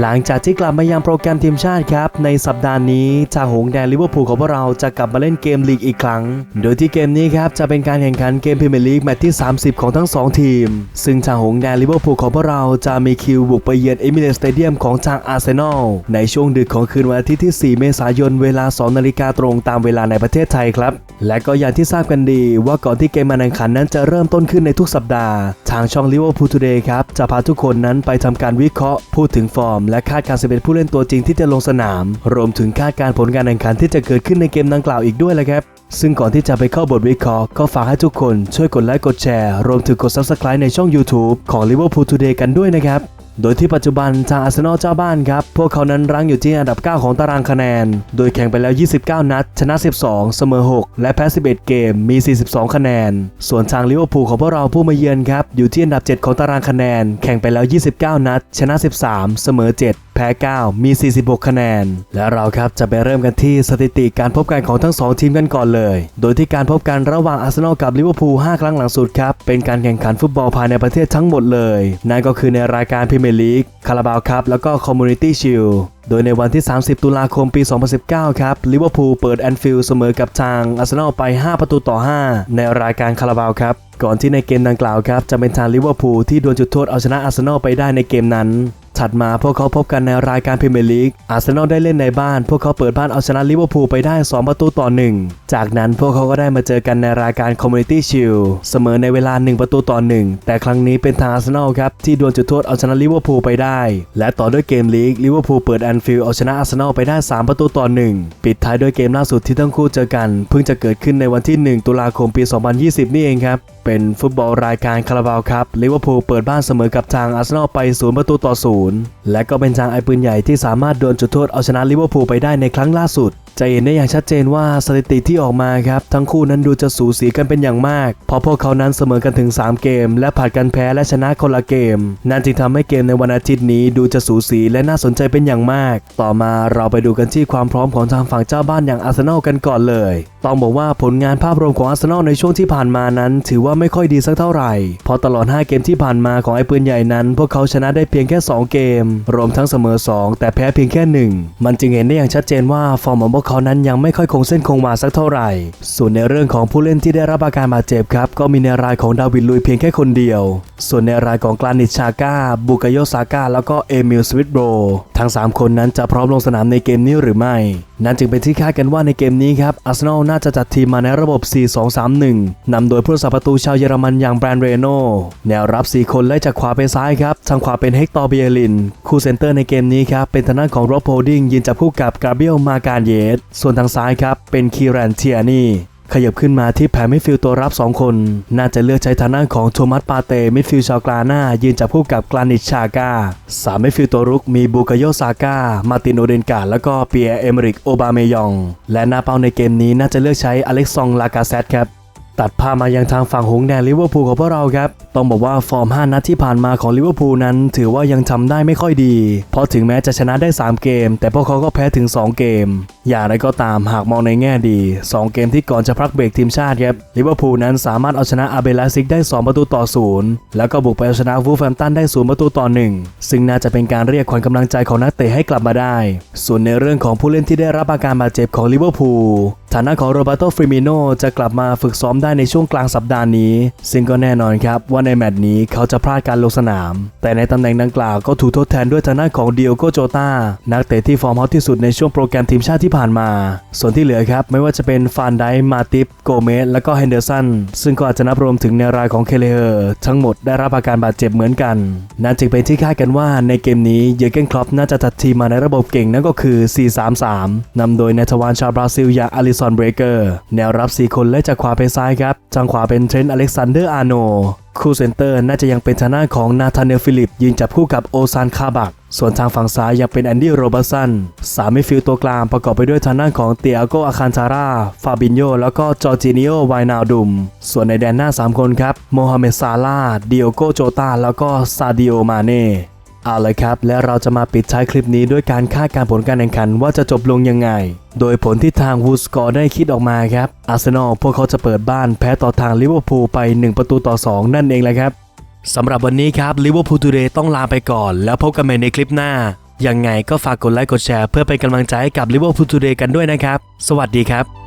หลังจากที่กลับมายังโปรแกรมทีมชาติครับ ในสัปดาห์นี้ทาหงแดงลิเวอร์พูลของพวกเราจะกลับมาเล่นเกมลีกอีกครั้ง โดยที่เกมนี้ครับจะเป็นการแข่งขันเกมพรีเมียร์ลีกแมตช์ที่ 30 ของทั้ง 2 ทีม ซึ่งทาหงแดงลิเวอร์พูลของพวกเราจะมีคิวบุกไปเยือนเอมิเรตสเตเดียมของทางอาร์เซนอลในช่วงดึกของคืนวันอาทิตย์ที่ 4 เมษายนเวลา 2 นาฬิกาตรงตามเวลาในประเทศไทยครับ และก็อย่างที่ทราบกันดีว่าก่อนที่เกมมาแข่งขันนั้นจะเริ่มต้นขึ้นในทุกสัปดาห์ ทางช่องลิเวอร์พูลทูเดย์ครับจะพาทุกคนนั้นไปทำการวิเคราะห์พูดถึงฟอร์มและคาดการณ์11ผู้เล่นตัวจริงที่จะลงสนาม รวมถึงคาดการณ์ผลการแข่งขันที่จะเกิดขึ้นในเกมดังกล่าวอีกด้วยละครับซึ่งก่อนที่จะไปเข้าบทวิเคราะห์ก็ฝากให้ทุกคนช่วยกดไลค์กดแชร์ รวมถึงกด Subscribe ในช่อง YouTube ของ Liverpool Today กันด้วยนะครับ โดยที่ปัจจุบันทางอาร์เซนอลเจ้าบ้านครับ พวกเขานั้นรั้งอยู่ที่อันดับ 9 ของตารางคะแนน โดยแข่งไปแล้ว 29 นัด ชนะ 12 เสมอ 6 และแพ้ 11 เกม มี 42 คะแนน ส่วนทางลิเวอร์พูลของพวกเราผู้มาเยือนครับ อยู่ที่อันดับ 7 ของตารางคะแนน แข่งไปแล้ว 29 นัด ชนะ 13 เสมอ 7แพ้ 9 มี 46 คะแนน และเราครับจะไปเริ่มกันที่สถิติการพบกันของทั้ง 2 ทีมกันก่อนเลย โดยที่การพบกันระหว่างอาร์เซนอลกับลิเวอร์พูล 5 ครั้งหลังสุดครับ เป็นการแข่งขันฟุตบอลภายในประเทศทั้งหมดเลย นั่นก็คือในรายการพรีเมียร์ลีกคาราบาวครับแล้วก็คอมมูนิตี้ชิลโดยในวันที่ 30 ตุลาคมปี 2019 ครับลิเวอร์พูลเปิดแอนฟิลด์เสมอกับทางอาร์เซนอลไป 5 ประตูต่อ 5 ในรายการคาราบาวครับ ก่อนที่ในเกมดังกล่าวครับ จะเป็นทางลิเวอร์พูลที่ดวลจุดโทษเอาชนะอาร์เซนอลไปได้ในเกมนั้น ถัดมาพวกเขาพบกันในรายการพรีเมียร์ลีก อาร์เซนอลได้เล่นในบ้าน พวกเขาเปิดบ้านเอาชนะลิเวอร์พูลไปได้ 2 ประตูต่อ 1 จากนั้นพวกเขาก็ได้มาเจอกันในรายการคอมมูนิตี้ชิลเสมอในเวลา 1 ประตูต่อ 1 แต่ครั้งนี้เป็นทางอาร์เซนอลครับ ที่ดวลจุดโทษเอาชนะลิเวอร์พูลไปได้ และต่อด้วยเกมลีกลิเวอร์พูลเปิดแอนฟิลด์เอาชนะอาร์เซนอลไปได้ 3 ประตูต่อ 1 ปิดท้ายด้วยเกมล่าสุดที่ทั้งคู่เจอกัน เพิ่งจะเกิดขึ้นในวันที่ 1 ตุลาคมปี 2020 นี่เองครับเป็นฟุตบอลรายการคาราบาวครับลิเวอร์พูลเปิดบ้านเสมอกับทางอาร์เซนอลไป0ประตูต่อ0และก็เป็นจางไอปืนใหญ่ที่สามารถโดนจุดโทษเอาชนะลิเวอร์พูลไปได้ในครั้งล่าสุด จะเห็นได้อย่างชัดเจนว่าสถิติที่ออกมาครับ ทั้งคู่นั้นดูจะสูสีกันเป็นอย่างมาก เพราะพวกเขานั้นเสมอกันถึง 3 เกม และผัดกันแพ้และชนะคนละเกม นั่นจึงทำให้เกมในวันอาทิตย์นี้ดูจะสูสีและน่าสนใจเป็นอย่างมาก ต่อมาเราไปดูกันที่ความพร้อมของทางฝั่งเจ้าบ้านอย่างอาร์เซนอลกันก่อนเลย ต้องบอกว่าผลงานภาพรวมของอาร์เซนอลในช่วงที่ผ่านมานั้น ถือว่าไม่ค่อยดีสักเท่าไหร่เพราะตลอด 5 เกมที่ผ่านมาของไอ้ปืนใหญ่นั้น พวกเขาชนะได้เพียงแค่ 2 เกม รวมทั้งเสมอ 2 แต่แพ้เพียงแค่ 1 มันจึงเห็นได้อย่างชัดเจนว่าฟอร์มของพวกเขานั้นยังไม่ค่อยคงเส้นคงวาสักเท่าไหร่ ส่วนในเรื่องของผู้เล่นที่ได้รับอาการบาดเจ็บครับก็มีในรายของดาวิดลุยเพียงแค่คนเดียว ส่วนในรายของกลานิชชาก้าบุกโยซาก้าแล้วก็เอมิลสวิตโบรทั้ง 3 คนนั้นจะพร้อมลงสนามในเกมนี้หรือไม่ นั่นจึงเป็นที่คาดกันว่าในเกมนี้ครับอาร์เซนอลน่าจะจัดทีมมาในระบบ 4-2-3-1 นำโดยผู้รักษาประตูชาวเยอรมันอย่างแบรนเรโนแนวรับ 4 คนไล่จากขวาไปซ้ายครับ ทางขวาเป็นเฮกตอร์เบียลิน คู่เซนเตอร์ในเกมนี้ครับ เป็นทางด้านของโรบโฮดิงยืนจับคู่กับกาเบียลมาการเยส ส่วนทางซ้ายครับเป็นคีรันเทียนี่ ขยับขึ้นมาที่แผงมิดฟิลด์ตัวรับ 2 คน น่าจะเลือกใช้ทางด้านของโทมัสปาเตมิดฟิลด์ชาวกลาหน้า ยืนจับคู่กับกลานิชชาก้าสามมิดฟิลด์ตัวรุกมีบูกโยซาก้า มาตินโอเดนการ์แล้วก็เปียเอเมริกโอบาเมยอง และหน้าเป้าในเกมนี้น่าจะเลือกใช้อเล็กซองลากาเซตครับ ตัดภามายังทางฝั่งหงแดงลิเวอร์พูลของพวกเราครับ ต้องบอกว่าฟอร์ม 5 นัดที่ผ่านมาของลิเวอร์พูลนั้น ถือว่ายังทำได้ไม่ค่อยดี เพราะถึงแม้จะชนะได้ 3 เกม แต่พวกเขาก็แพ้ถึง 2 เกม อย่างไรก็ตามหากมองในแง่ดี 2 เกมที่ก่อนจะพักเบรกทีมชาติครับลิเวอร์พูลนั้นสามารถเอาชนะอาเบลาซิกได้ 2 ประตูต่อ0แล้วก็บุกไปเอาชนะวูฟแฟมตันได้0ประตูต่อ1ซึ่งน่าจะเป็นการเรียกขวัญกำลังใจของนักเตะให้กลับมาได้ ส่วนในเรื่องของผู้เล่นที่ได้รับอาการบาดเจ็บของลิเวอร์พูลฐานะของโรเบโตฟริมิโนจะกลับมาฝึกซ้อมได้ในช่วงกลางสัปดาห์นี้ ซึ่งก็แน่นอนครับว่าในแมตช์นี้เขาจะพลาดการลงสนาม แต่ในตำแหน่งดังกล่าวก็ถูกทดแทนด้วยทางด้านของเดียโกโจตานักเตะที่ฟอร์มฮอตที่สุดในช่วงโปรแกรมทีมชาติที่ผ่านมา ส่วนที่เหลือครับไม่ว่าจะเป็นฟานไดมาติฟโกเมสและก็เฮนเดอร์สันซึ่งก็อาจจะนับรวมถึงในรายของเคเลเฮอร์ทั้งหมดได้รับอาการบาดเจ็บเหมือนกันนั่นจึงเป็นที่คาดกันว่าในเกมนี้เยอร์เกนคลอปน่าจะจัดทีมมาในระบบเก่งนั่นก็คือ 4-3-3นำโดยนายทวารชาวบราซิลอย่างอลิซอนเบรเกอร์แนวรับ 4 คนและจากขวาไปซ้ายครับทางขวาเป็นเทรนต์อเล็กซานเดอร์อาร์โนคู่เซนเตอร์น่าจะยังเป็นทางด้านของนาธานเนลฟิลิป ยืนจับคู่กับโอซานคาบัก ส่วนทางฝั่งซ้ายยังเป็นแอนดี้โรบัสันสามมิฟิลตัวกลางประกอบไปด้วยทางด้านของเตียโกอาคันทาราฟาบินโยแล้วก็จอร์จินิโอไวนาดุม ส่วนในแดนหน้า 3 คนครับโมฮัมเหม็ดซาลาดิโอโกโจตาแล้วก็ซาดิโอมาเน่ เอาลยครับ และเราจะมาปิดท้ายคลิปนี้ด้วยการคาดการผลการแข่งขันว่าจะจบลงยังไง โดยผลที่ทางวูสกอร์ได้คิดออกมาครับอาร์เซนอลพวกเขาจะเปิดบ้านแพ้ต่อทางลิเวอร์พูลไป 1 ประตูต่อ 2 นั่นเองแหละครับสำหรับวันนี้ครับลิเวอร์พูลทูเดย์ต้องลาไปก่อน แล้วพบกันใหม่ในคลิปหน้า ยังไงก็ฝากกดไลค์กดแชร์เพื่อเป็นกำลังใจให้กับ Liverpool Today กันด้วยนะครับ สวัสดีครับ